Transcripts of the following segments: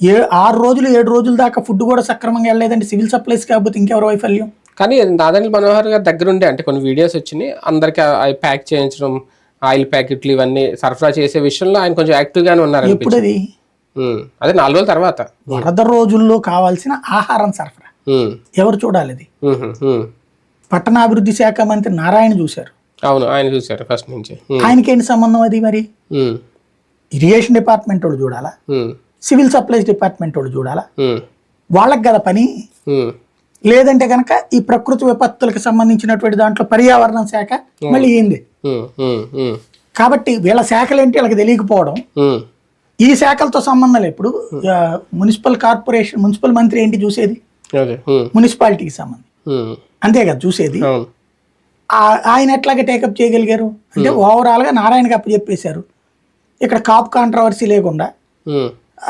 ఏ ఆరు రోజులు ఏడు రోజుల దాకా ఫుడ్ కూడా సక్రమంగా వెళ్ళలేదంటే సివిల్ సప్లైస్ కాకపోతే ఇంకెవరు వైఫల్యం? కానీ నాదండ్ల మనోహర్ గారి దగ్గర ఉండే అంటే కొన్ని వీడియోస్ వచ్చినాయి. అందరికి అవి ప్యాక్ చేయించడం ఆయిల్ ప్యాకెట్లు ఇవన్నీ సరఫరా చేసే విషయంలో ఆయన కొంచెం యాక్టివ్ గానే ఉన్నారు ఎప్పుడు అది అదే నాలుగు రోజుల తర్వాత. వరద రోజుల్లో కావాల్సిన ఆహారం సరఫరా. ఎవరు చూడాలి అది. పట్టణాభివృద్ధి శాఖ మంత్రి నారాయణ చూశారు. అవును ఆయన చూశారు ఫస్ట్ నుంచి. ఆయనకేంటి సంబంధం అది మరి? ఇరిగేషన్ డిపార్ట్మెంట్ వాళ్ళు చూడాలా? సివిల్ సప్లైస్ డిపార్ట్మెంట్ వాళ్ళు చూడాలా? వాళ్ళకి కదా పని? లేదంటే కనుక ఈ ప్రకృతి విపత్తులకు సంబంధించినటువంటి దాంట్లో పర్యావరణ శాఖ మళ్ళీ ఏంది? కాబట్టి వీళ్ళ శాఖలు ఏంటి వీళ్ళకి తెలియకపోవడం. ఈ శాఖలతో సంబంధం ఇప్పుడు మున్సిపల్ కార్పొరేషన్ మున్సిపల్ మంత్రి ఏంటి చూసేది? మున్సిపాలిటీకి సంబంధం. అంతే కదా చూసేది. ఆయన ఎట్లాగ టేకప్ చేయగలిగారు? అంటే ఓవరాల్గా నారాయణకి అప్పచెప్పేశారు. ఇక్కడ కాపు కాంట్రవర్సీ లేకుండా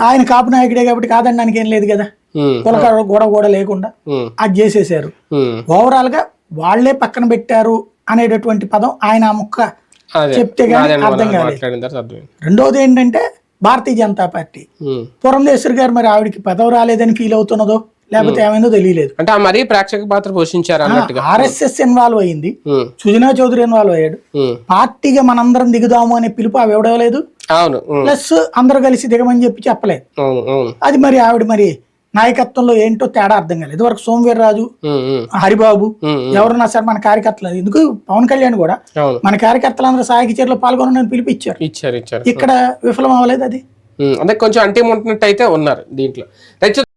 ఆయన కాపు నాయకుడే కాబట్టి కాదనడానికి ఏం లేదు కదా. ఉమ్, కులక గోడ గోడ లేకుండా అది చేసేసారు. ఓవరాల్గా వాళ్ళే పక్కన పెట్టారు అనేటటువంటి పదం ఆయన ఆ ముక్క చెప్తే గానీ నారాయణ అర్థం కాలేదు. రెండోది ఏంటంటే భారతీయ జనతా పార్టీ. పురంధేశ్వరి గారు మరి ఆవిడకి పదవి రాలేదని ఫీల్ అవుతున్నదో లేకపోతే ఏమైందో తెలియలేదు. అంటే మరీ ప్రేక్షక పాత్ర పోషించారు అన్నట్టుగా. ఆర్ఎస్ఎస్ ఇన్వాల్వ్ అయింది. సుజనా చౌదరి ఇన్వాల్వ్ అయ్యాడు. పార్టీగా మనందరం దిగుదాము అనే పిలుపు ఆవి ఇవ్వలేదు అవును ప్లస్ అందరూ కలిసి దిగమని చెప్పి చెప్పలేదు. అది మరి ఆవిడ మరి నాయకత్వంలో ఏంటో తేడా అర్థం కాలేదు. ఇదివరకు సోమవీర్రాజు హరిబాబు. ఎవరన్నా సరే మన కార్యకర్తలు. ఎందుకు? పవన్ కళ్యాణ్ కూడా మన కార్యకర్తలందరూ సాయకి చర్యలో పాల్గొనని పిలిపించారు. ఇచ్చారు ఇచ్చారు. ఇక్కడ విఫలం అవ్వలేదు అది అంటే కొంచెం అంటి ఉంటున్నట్టు అయితే ఉన్నారు దీంట్లో.